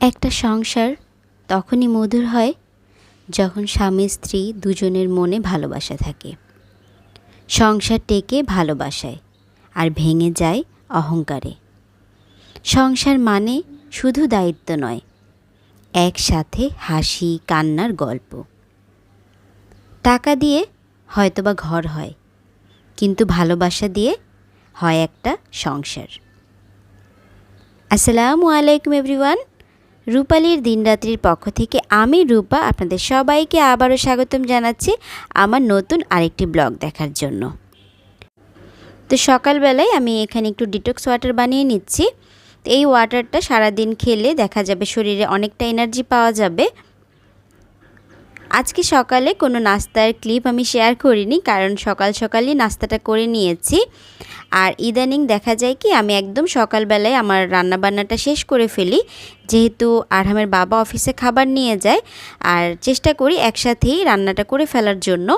একটা সংসার তখনই মধুর হয় যখন স্বামী স্ত্রী দুজনের মনে ভালোবাসা থাকে। সংসার টেকে ভালোবাসায় আর ভেঙে যায় অহংকারে। সংসার মানে শুধু দায়িত্ব নয়, একসাথে হাসি কান্নার গল্প। টাকা দিয়ে হয়তোবা ঘর হয় কিন্তু ভালোবাসা দিয়ে হয় একটা সংসার। আসসালামু আলাইকুম এভরিওয়ান। রূপালীর দিনরাত্রির পক্ষ থেকে আমি রূপা আপনাদের সবাইকে আবারও স্বাগতম জানাচ্ছি আমার নতুন আরেকটি ব্লগ দেখার জন্য। তো সকালবেলায় আমি এখানে একটু ডিটক্স ওয়াটার বানিয়ে নিচ্ছি। তো এই ওয়াটারটা সারাদিন খেলে দেখা যাবে শরীরে অনেকটা এনার্জি পাওয়া যাবে। আজকে সকালে কোনো নাস্তার ক্লিপ আমি শেয়ার করিনি, কারণ সকাল সকালই নাস্তাটা করে নিয়েছি। আর ইদানিং দেখা যায় কি, আমি একদম সকালবেলায় আমার রান্নাবান্নাটা শেষ করে ফেলি। যেহেতু আরহামের বাবা অফিসে খাবার নিয়ে যায়, আর চেষ্টা করি একসাথেই রান্নাটা করে ফেলার জন্য।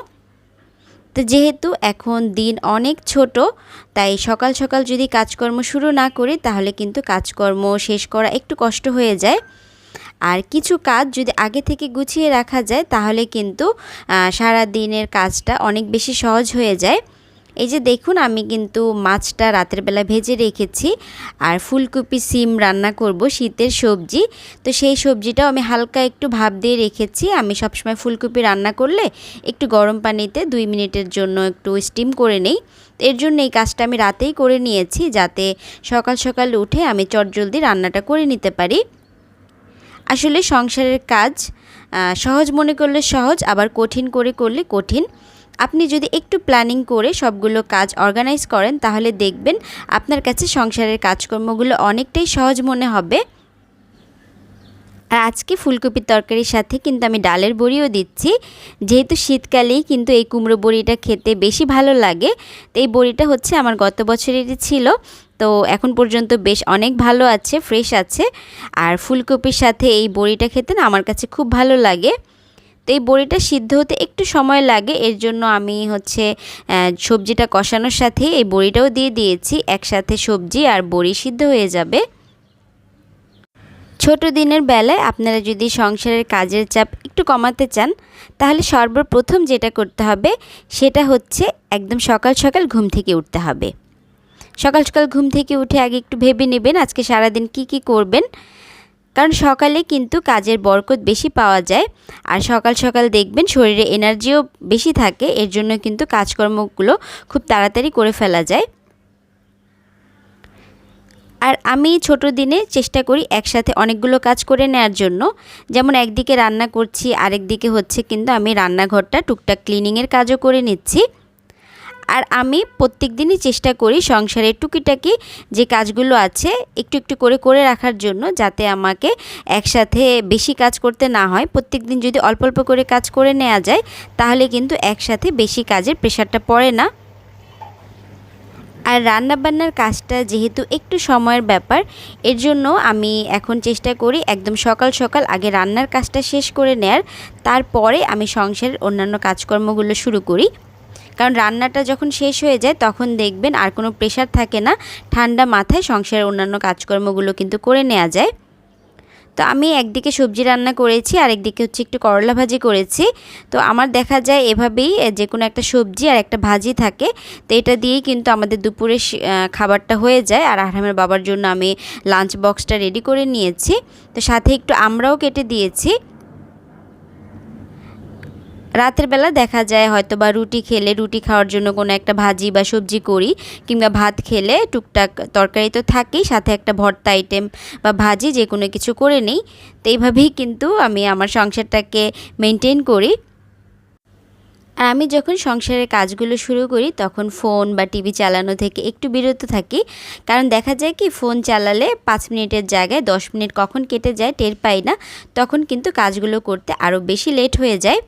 তো যেহেতু এখন দিন অনেক ছোট, তাই সকাল সকাল যদি কাজকর্ম শুরু না করি, তাহলে কিন্তু কাজকর্ম শেষ করা একটু কষ্ট হয়ে যায়। আর কিছু কাজ যদি আগে থেকে গুছিয়ে রাখা যায়, তাহলে কিন্তু সারা দিনের কাজটা অনেক বেশি সহজ হয়ে যায়। এই যে দেখুন, আমি কিন্তু মাছটা রাতের বেলা ভেজে রেখেছি, আর ফুলকপি সিম রান্না করব শীতের সবজি। তো সেই সবজিটাও আমি হালকা একটু ভাব দিয়ে রেখেছি। আমি সবসময় ফুলকপি রান্না করলে একটু গরম পানিতে দুই মিনিটের জন্য একটু স্টিম করে নেই। এর জন্য এই কাজটা আমি রাতেই করে নিয়েছি, যাতে সকাল সকাল উঠে আমি চটজলদি রান্নাটা করে নিতে পারি। আসলে সংসারের কাজ সহজ মনে করলে সহজ, আবার কঠিন করে করলে কঠিন। আপনি যদি একটু প্ল্যানিং করে সবগুলো কাজ অর্গানাইজ করেন, তাহলে দেখবেন আপনার কাছে সংসারের কাজকর্মগুলো অনেকটাই সহজ মনে হবে। আর আজকে ফুলকপির তরকারির সাথে কিন্তু আমি ডালের বড়িও দিচ্ছি। যেহেতু শীতকালেই কিন্তু এই কুমড়ো বড়িটা খেতে বেশি ভালো লাগে, তো এই বড়িটা হচ্ছে আমার গত বছরেরই ছিল। তো এখন পর্যন্ত বেশ অনেক ভালো আছে, ফ্রেশ আছে। আর ফুলকপির সাথে এই বড়িটা খেতে না আমার কাছে খুব ভালো লাগে। তো এই বড়িটা সিদ্ধ হতে একটু সময় লাগে, এর জন্য আমি হচ্ছে সবজিটা কষানোর সাথে এই বড়িটাও দিয়ে দিয়েছি। একসাথে সবজি আর বড়ি সিদ্ধ হয়ে যাবে। ছোট দিনের বেলায় আপনারা যদি সংসারের কাজের চাপ একটু কমাতে চান, তাহলে সর্বপ্রথম যেটা করতে হবে, সেটা হচ্ছে একদম সকাল সকাল ঘুম থেকে উঠতে হবে। সকাল সকাল ঘুম থেকে উঠে আগে একটু ভেবে নেবেন আজকে সারাদিন কি কি করবেন। কারণ সকালে কিন্তু কাজের বরকত বেশি পাওয়া যায়, আর সকাল সকাল দেখবেন শরীরে এনার্জিও বেশি থাকে, এর জন্য কিন্তু কাজকর্মগুলো খুব তাড়াতাড়ি করে ফেলা যায়। আর আমি ছোট দিনে চেষ্টা করি একসাথে অনেকগুলো কাজ করে নেওয়ার জন্য। যেমন একদিকে রান্না করছি, আরেক দিকে হচ্ছে কিন্তু আমি রান্নাঘরটা টুকটাক ক্লিনিংয়ের কাজও করে নিচ্ছি। আর আমি প্রত্যেক দিনই চেষ্টা করি সংসারের টুকিটাকি যে কাজগুলো আছে একটু একটু করে করে রাখার জন্য যাতে আমাকে একসাথে বেশি কাজ করতে না হয়। প্রত্যেক দিন যদি অল্প অল্প করে কাজ করে নেওয়া যায়, তাহলে কিন্তু একসাথে বেশি কাজের প্রেশারটা পড়ে না। আর রান্নাবান্নার কাজটা যেহেতু একটু সময়ের ব্যাপার, এর জন্য আমি এখন চেষ্টা করি একদম সকাল সকাল আগে রান্নার কাজটা শেষ করে নেয়ার, তারপরে আমি সংসারের অন্যান্য কাজকর্মগুলো শুরু করি। কারণ রান্নাটা যখন শেষ হয়ে যায়, তখন দেখবেন আর কোনো প্রেশার থাকে না, ঠান্ডা মাথায় সংসারের অন্যান্য কাজকর্মগুলো কিন্তু করে নেওয়া যায়। তো আমি একদিকে সবজি রান্না করেছি আর একদিকে হচ্ছে একটু করলা ভাজি করেছি। তো আমার দেখা যায় এভাবেই যে কোনো একটা সবজি আর একটা ভাজি থাকে। তো এটা দিয়েই কিন্তু আমাদের দুপুরে খাবারটা হয়ে যায়। আর আহরামের বাবার জন্য আমি লাঞ্চ বক্সটা রেডি করে নিয়েছি। তো সাথে একটু আমরাও কেটে দিয়েছি। রাতের বেলা দেখা যায় হয়তো বা রুটি খেলে, রুটি খাওয়ার জন্য কোনো একটা ভাজি বা সবজি করি কিংবা ভাত খেলে টুকটাক তরকারি তো থাকেই, সাথে একটা ভর্তা আইটেম বা ভাজি যে কোনো কিছু করে নিই। তো এইভাবেই কিন্তু আমি আমার সংসারটাকে মেনটেন করি। আর আমি যখন সংসারের কাজগুলো শুরু করি, তখন ফোন বা টিভি চালানো থেকে একটু বিরত থাকি। কারণ দেখা যায় কি ফোন চালালে পাঁচ মিনিটের জায়গায় দশ মিনিট কখন কেটে যায় টের পাই না। তখন কিন্তু কাজগুলো করতে আরও বেশি লেট হয়ে যায়।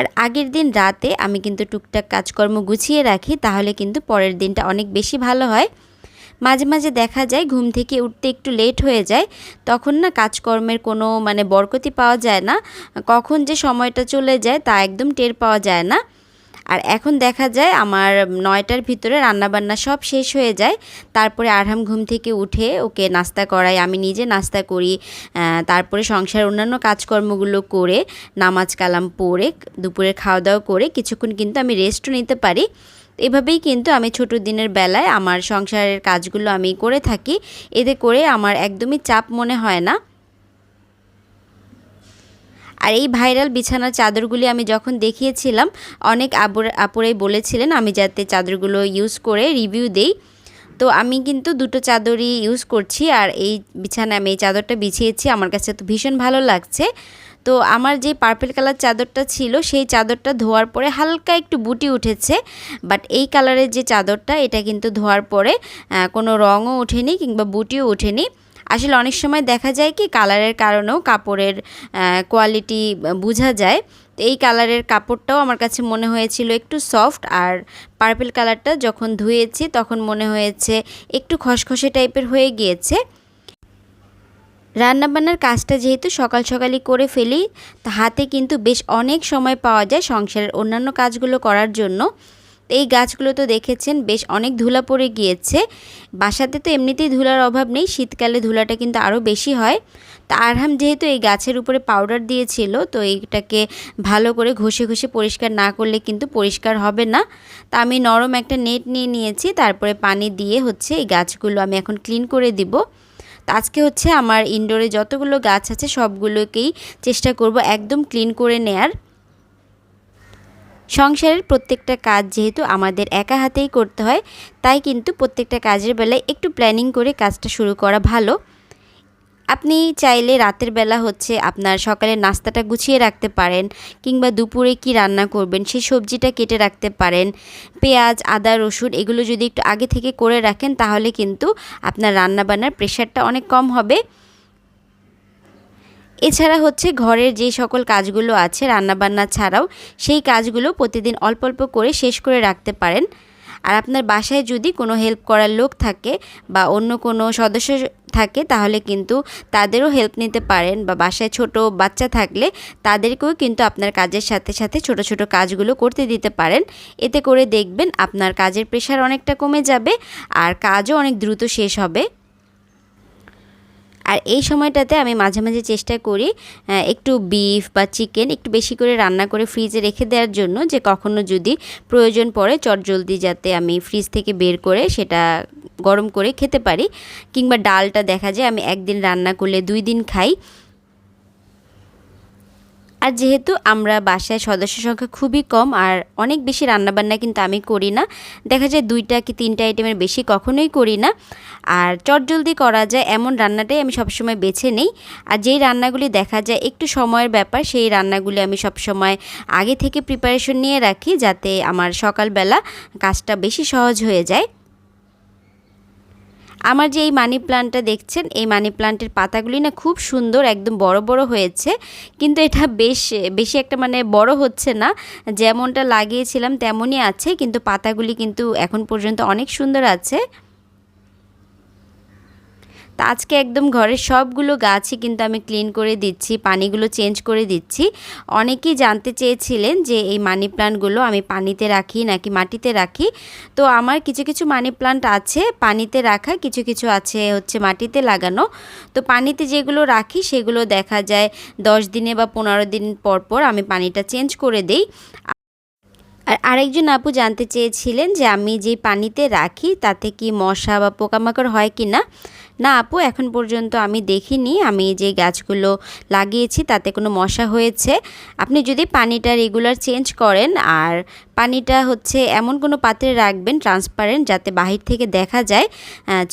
আর আগের দিন রাতে আমি কিন্তু টুকটাক কাজকর্ম গুছিয়ে রাখি, তাহলে কিন্তু পরের দিনটা অনেক বেশি ভালো হয়। মাঝে মাঝে দেখা যায় ঘুম থেকে উঠতে একটু লেট হয়ে যায়, তখন না কাজকর্মের কোনো মানে বরকতি পাওয়া যায় না। কখন যে সময়টা চলে যায় তা একদম টের পাওয়া যায় না। আর এখন দেখা যায় আমার নয়টার ভিতরে রান্নাবান্না সব শেষ হয়ে যায়। তারপরে আরহাম ঘুম থেকে উঠে ওকে নাস্তা করাই। আমি নিজে নাস্তা করি তারপরে সংসার অন্যান্য কাজকর্মগুলো করে, নামাজ কালাম পড়ে দুপুরে খাওয়া দাওয়া করে কিছুক্ষণ কিন্তু আমি রেস্টও নিতে পারি। এভাবেই কিন্তু আমি ছোট দিনের বেলায় আমার সংসারের কাজগুলো আমি করে থাকি। এতে করে আমার একদমই চাপ মনে হয় না। আর এই ভাইরাল বিছানার চাদরগুলি আমি যখন দেখিয়েছিলাম, অনেক আবর, আপুরাই বলেছিলেন, আমি যাতে চাদরগুলো ইউজ করে রিভিউ দেই। তো আমি কিন্তু দুটো চাদরই ইউজ করছি আর এই বিছানা আমি এই চাদরটা বিছিয়েছি। আমার কাছে তো ভীষণ ভালো লাগছে। তো আমার যে পার্পেল কালার চাদরটা ছিল, সেই চাদরটা ধোয়ার পরে হালকা একটু বুটি উঠেছে বাট এই কালারের যে চাদরটা, এটা কিন্তু ধোয়ার পরে কোনো রঙও ওঠেনি কিংবা বুটিও ওঠেনি। আসলে অনেক সময় দেখা যায় কি কালারের কারণেও কাপড়ের কোয়ালিটি বোঝা যায়। তো এই কালারের কাপড়টাও আমার কাছে মনে হয়েছিল একটু সফট আর পার্পেল কালারটা যখন ধুয়েছি তখন মনে হয়েছে একটু খসখসে টাইপের হয়ে গিয়েছে। রান্নাবান্নার কাজটা যেহেতু সকাল সকালই করে ফেলি হাতে কিন্তু বেশ অনেক সময় পাওয়া যায় সংসারের অন্যান্য কাজগুলো করার জন্য। এই গাছগুলো তো দেখেছেন, বেশ অনেক ধুলা পড়ে গিয়েছে। বাসাতে তো এমনিতেই ধুলার অভাব নেই, শীতকালে ধুলাটা কিন্তু আরও বেশি হয়। তা আরহাম যেহেতু এই গাছের উপরে পাউডার দিয়েছিল, তো এইটাকে ভালো করে ঘষে ঘষে পরিষ্কার না করলে কিন্তু পরিষ্কার হবে না। তা আমি নরম একটা নেট নিয়ে নিয়েছি, তারপরে পানি দিয়ে হচ্ছে এই গাছগুলো আমি এখন ক্লিন করে দিব। আজকে হচ্ছে আমার ইনডোরে যতগুলো গাছ আছে, সবগুলোকেই চেষ্টা করব একদম ক্লিন করে নেয়ার। সংসারের প্রত্যেকটা কাজ যেহেতু আমাদের একা হাতেই করতে হয়, তাই কিন্তু প্রত্যেকটা কাজের বেলায় একটু প্ল্যানিং করে কাজটা শুরু করা ভালো। আপনি চাইলে রাতের বেলা হচ্ছে আপনার সকালের নাস্তাটা গুছিয়ে রাখতে পারেন, কিংবা দুপুরে কি রান্না করবেন সেই সবজিটা কেটে রাখতে পারেন। পেঁয়াজ, আদা, রসুন এগুলো যদি একটু আগে থেকে করে রাখেন তাহলে কিন্তু আপনার রান্নাবান্নার প্রেশারটা অনেক কম হবে। এছাড়া হচ্ছে ঘরের যে সকল কাজগুলো আছে রান্নাবান্না ছাড়াও, সেই কাজগুলো প্রতিদিন অল্প অল্প করে শেষ করে রাখতে পারেন। আর আপনার বাসায় যদি কোনো হেল্প করার লোক থাকে বা অন্য কোনো সদস্য থাকে, তাহলে কিন্তু তাদেরও হেল্প নিতে পারেন বা বাসায় ছোট বাচ্চা থাকলে তাদেরকেও কিন্তু আপনার কাজের সাথে সাথে ছোট ছোট কাজগুলো করতে দিতে পারেন। এতে করে দেখবেন আপনার কাজের প্রেশার অনেকটা কমে যাবে আর কাজও অনেক দ্রুত শেষ হবে। আর এই সময়টাতে আমি মাঝে মাঝে চেষ্টা করি একটু বিফ বা চিকেন একটু বেশি করে রান্না করে ফ্রিজে রেখে দেওয়ার জন্য যে কখনো যদি প্রয়োজন পড়ে চটজলদি যাতে আমি ফ্রিজ থেকে বের করে সেটা গরম করে খেতে পারি। কিংবা ডালটা দেখা যায় আমি একদিন রান্না করলে দুই দিন খাই। আর যেহেতু আমরা বাসায় সদস্য সংখ্যা খুবই কম আর অনেক বেশি রান্নাবান্না কিন্তু আমি করি না, দেখা যায় দুইটা কি তিনটা আইটেমের বেশি কখনোই করি না। আর চটজলদি করা যায় এমন রান্নাটাই আমি সবসময় বেছে নেই। আর যেই রান্নাগুলি দেখা যায় একটু সময়ের ব্যাপার, সেই রান্নাগুলি আমি সবসময় আগে থেকে প্রিপারেশন নিয়ে রাখি যাতে আমার সকালবেলা কাজটা বেশি সহজ হয়ে যায়। আমার যে এই মানি প্লান্টটা দেখছেন, এই মানি প্লান্টের পাতাগুলি না খুব সুন্দর, একদম বড় বড় হয়েছে। কিন্তু এটা বেশ, বেশি একটা মানে বড় হচ্ছে না। যেমনটা লাগিয়েছিলাম তেমনই আছে, কিন্তু পাতাগুলি কিন্তু এখন পর্যন্ত অনেক সুন্দর আছে। তা আজকে একদম ঘরের সবগুলো গাছই কিন্তু আমি ক্লিন করে দিচ্ছি, পানিগুলো চেঞ্জ করে দিচ্ছি। অনেকেই জানতে চেয়েছিলেন যে এই মানি প্লান্টগুলো আমি পানিতে রাখি নাকি মাটিতে রাখি। তো আমার কিছু কিছু মানি প্লান্ট আছে, পানিতে রাখা, কিছু কিছু আছে হচ্ছে মাটিতে লাগানো। তো পানিতে যেগুলো রাখি সেগুলো দেখা যায় দশ দিনে বা পনেরো দিন পর পর আমি পানিটা চেঞ্জ করে দেই। আর আরেকজন আপু জানতে চেয়েছিলেন যে আমি যে পানিতে রাখি তাতে কি মশা বা পোকামাকড় হয় কি না না আপু, এখন পর্যন্ত আমি দেখিনি। আমি যে গাছগুলো লাগিয়েছি তাতে কোনো মশা হয়েছে। আপনি যদি পানিটা রেগুলার চেঞ্জ করেন আর পানিটা হচ্ছে এমন কোনো পাত্রে রাখবেন ট্রান্সপারেন্ট যাতে বাহির থেকে দেখা যায়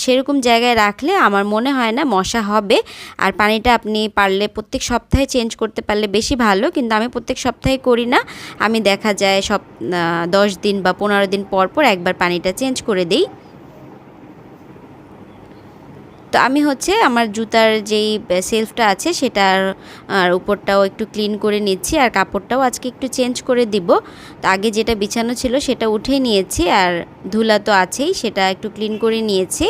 সেরকম জায়গায় রাখলে আমার মনে হয় না মশা হবে। আর পানিটা আপনি পারলে প্রত্যেক সপ্তাহে চেঞ্জ করতে পারলে বেশি ভালো, কিন্তু আমি প্রত্যেক সপ্তাহে করি না। আমি দেখা যায় সব দশ দিন বা পনেরো দিন পর পর একবার পানিটা চেঞ্জ করে দিই। তো আমি হচ্ছে আমার জুতার যেই সেলফটা আছে সেটার, আর উপরটাও একটু ক্লিন করে নিচ্ছি আর কাপড়টাও আজকে একটু চেঞ্জ করে দিব। তো আগে যেটা বিছানো ছিল সেটা উঠে নিয়েছি আর ধুলা তো আছেই, সেটা একটু ক্লিন করে নিয়েছি।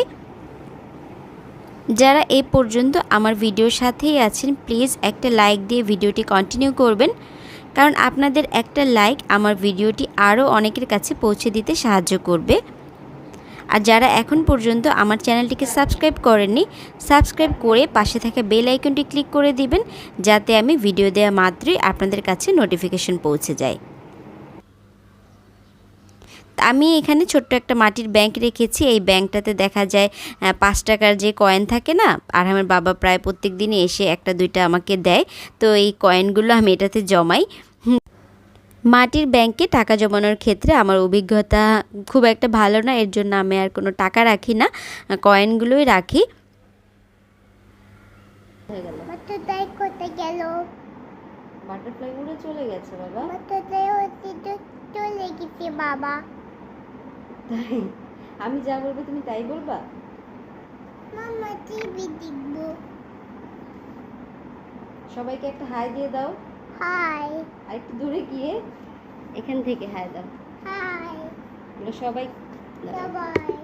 যারা এই পর্যন্ত আমার ভিডিওর সাথেই আছেন প্লিজ একটা লাইক দিয়ে ভিডিওটি কন্টিনিউ করবেন। কারণ আপনাদের একটা লাইক আমার ভিডিওটি আরও অনেকের কাছে পৌঁছে দিতে সাহায্য করবে। আর যারা এখন পর্যন্ত আমার চ্যানেলটিকে সাবস্ক্রাইব করেননি, সাবস্ক্রাইব করে পাশে থাকা বেল আইকনটি ক্লিক করে দিবেন, যাতে আমি ভিডিও দেওয়া মাত্রই আপনাদের কাছে নোটিফিকেশন পৌঁছে যায়। আমি এখানে ছোট্ট একটা মাটির ব্যাংক রেখেছি, এই ব্যাংকটাতে দেখা যায় পাঁচ টাকার যে কয়েন থাকে না, আর আমার বাবা প্রায় প্রত্যেক দিনই এসে একটা দুইটা আমাকে দেয়, তো এই কয়েনগুলো আমি এটাতে জমাই। মাটির ব্যাংকে টাকা জমানোর ক্ষেত্রে আমার অভিজ্ঞতা খুব একটা ভালো না এর জন্য আমি আর কোনো টাকা রাখি না কয়েনগুলোই রাখি। কোথায় গেল? বাটারফ্লাই উড়ে চলে গেছে বাবা। চলে গেছে বাবা। তাই? আমি যা বলব তুমি তাই বলবা? মামা টিভি দেখব। সবাইকে একটা হাই দিয়ে দাও। হাই আর একটু দূরে গিয়ে এখান থেকে হাই দাও। হাই বলো সবাই। সবাই।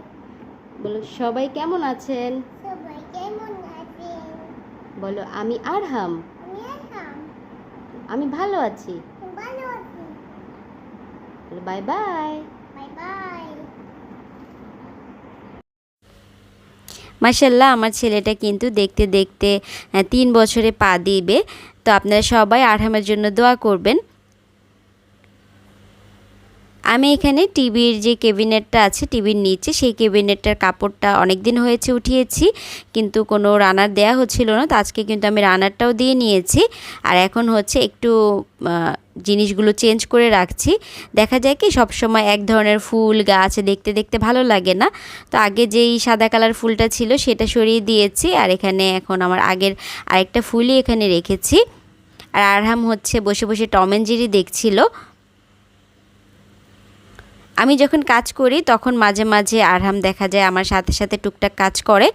বলো সবাই কেমন আছেন? সবাই কেমন আছেন? বলো আমি আরহাম। আমি আরহাম। আমি ভালো আছি। ভালো আছি। বলো বাই বাই বাই বাই। মাসাল্লাহ আমার ছেলেটা কিন্তু দেখতে দেখতে তিন বছরে পা দিবে। তো আপনারা সবাই আরহামের জন্য দোয়া করবেন। আমি এখানে টিভির যে কেবিনেটটা আছে, টিভির নিচে সেই কেবিনেটটার কাপড়টা অনেক দিন হয়েছে উঠিয়েছি, কিন্তু কোনো রানার দেয়া হচ্ছিল না। তো আজকে কিন্তু আমি রানারটাও দিয়ে নিয়েছি। আর এখন হচ্ছে একটু জিনিসগুলো চেঞ্জ করে রাখছি। দেখা যায় কি, সবসময় এক ধরনের ফুল গাছ দেখতে দেখতে ভালো লাগে না। তো আগে যেই সাদা কালার ফুলটা ছিল সেটা সরিয়ে দিয়েছি। আর এখানে এখন আমার আগের আরেকটা ফুলই এখানে রেখেছি। আর আরহাম হচ্ছে বসে বসে টম অ্যান্ড জেরি দেখছিল। আমি যখন কাজ করি, তখন মাঝে মাঝে আরহাম দেখা যায় আমার সাথে সাথে টুকটাক কাজ করে,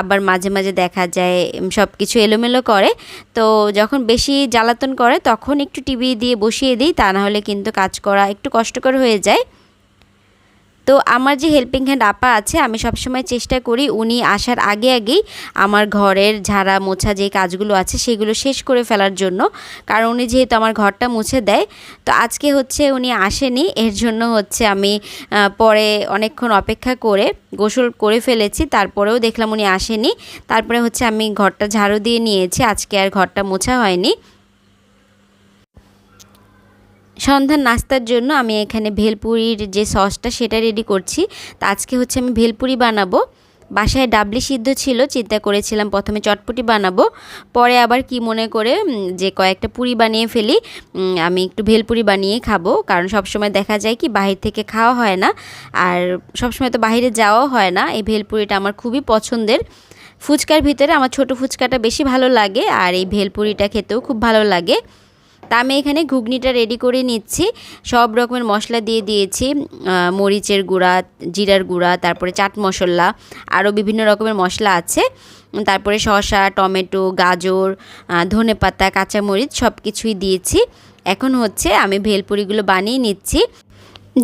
আবার মাঝে মাঝে দেখা যায় সব কিছু এলোমেলো করে। তো যখন বেশি জ্বালাতন করে, তখন একটু টিভি দিয়ে বসিয়ে দিই, তা না হলে কিন্তু কাজ করা একটু কষ্টকর হয়ে যায়। তো আমার যে হেল্পিং হ্যান্ড আপা আছে, আমি সবসময় চেষ্টা করি উনি আসার আগে আগেই আমার ঘরের ঝাড়া মোছা যে কাজগুলো আছে, সেগুলো শেষ করে ফেলার জন্য। কারণ উনি যেহেতু আমার ঘরটা মুছে দেয়, তো আজকে হচ্ছে উনি আসেনি, এর জন্য হচ্ছে আমি পরে অনেকক্ষণ অপেক্ষা করে গোসল করে ফেলেছি, তারপরেও দেখলাম উনি আসেনি। তারপরে হচ্ছে আমি ঘরটা ঝাড়ু দিয়ে নিয়েছি, আজকে আর ঘরটা মোছা হয়নি। সন্ধ্যার নাস্তার জন্য আমি এখানে ভেলপুরির যে সসটা সেটা রেডি করছি। তা আজকে হচ্ছে আমি ভেলপুরি বানাবো। বাসায় ডাবলি সিদ্ধ ছিল, চিন্তা করেছিলাম প্রথমে চটপটি বানাবো। পরে আবার কি মনে করে যে কয়েকটা পুরি বানিয়ে ফেলি আমি একটু ভেলপুরি বানিয়ে খাব। কারণ সবসময় দেখা যায় কি, বাহির থেকে খাওয়া হয় না। আর সবসময় তো বাইরে যাওয়াও হয় না। এই ভেলপুরিটা আমার খুবই পছন্দের। ফুচকার ভিতরে আমার ছোট ফুচকাটা বেশি ভালো লাগে, আর এই ভেলপুরিটা খেতেও খুব ভালো লাগে। তা আমি এখানে ঘুগনিটা রেডি করে নিচ্ছি। সব রকমের মশলা দিয়ে দিয়েছি মরিচের গুঁড়া, জিরার গুঁড়া, তারপরে চাট মশলা, আরও বিভিন্ন রকমের মশলা আছে। তারপরে শসা, টমেটো, গাজর ধনে পাতা, কাঁচামরিচ সব কিছুই দিয়েছি। এখন হচ্ছে আমি ভেলপুরিগুলো বানিয়ে নিচ্ছি।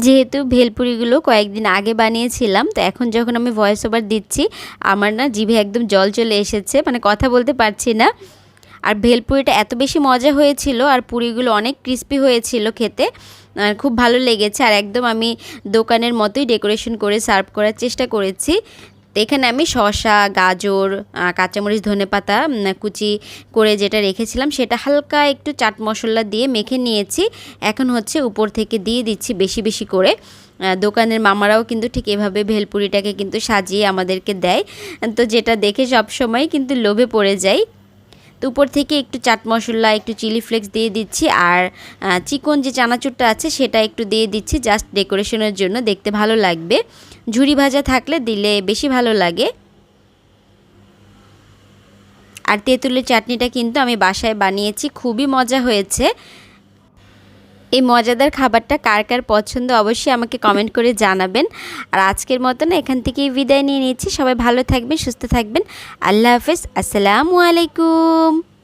যেহেতু ভেলপুরিগুলো কয়েকদিন আগে বানিয়েছিলাম, তো এখন যখন আমি ভয়েস ওভার দিচ্ছি, আমার না জিভে একদম জল চলে এসেছে মানে কথা বলতে পারছি না। আর ভেলপুরিটা এত বেশি মজা হয়েছিল আর পুরিগুলো অনেক ক্রিস্পি হয়েছিল খেতে আর খুব ভালো লেগেছে। আর একদম আমি দোকানের মতোই ডেকোরেশন করে সার্ভ করার চেষ্টা করেছি। এখানে আমি শসা গাজর কাঁচামরিচ ধনেপাতা উম, কুচি করে যেটা রেখেছিলাম সেটা হালকা একটু চাট মশলা দিয়ে মেখে নিয়েছি। এখন হচ্ছে উপর থেকে দিয়ে দিচ্ছি বেশি বেশি করে। দোকানের মামারাও কিন্তু ঠিক এভাবে ভেলপুরিটাকে কিন্তু সাজিয়ে আমাদেরকে দেয়। তো যেটা দেখে সবসময় কিন্তু লোভে পড়ে যাই। তো উপর থেকে একটু চাট মশলা, একটু চিলি ফ্লেক্স দিয়ে দিচ্ছি আর চিকন যে চানাচুরটা আছে সেটা একটু দিয়ে দিচ্ছি জাস্ট ডেকোরেশনের জন্য, দেখতে ভালো লাগবে। ঝুরি ভাজা থাকলে দিলে বেশি ভালো লাগে। আর তেঁতুলের চাটনিটা কিন্তু আমি বাসায় বানিয়েছি, খুবই মজা হয়েছে। এই মজাদার খাবারটা কার কার পছন্দ অবশ্যই আমাকে কমেন্ট করে জানাবেন। আর আজকের মতন এখান থেকেই বিদায় নিয়ে নিচ্ছি। সবাই ভালো থাকবেন, সুস্থ থাকবেন। আল্লাহ হাফেজ। আসসালামু আলাইকুম।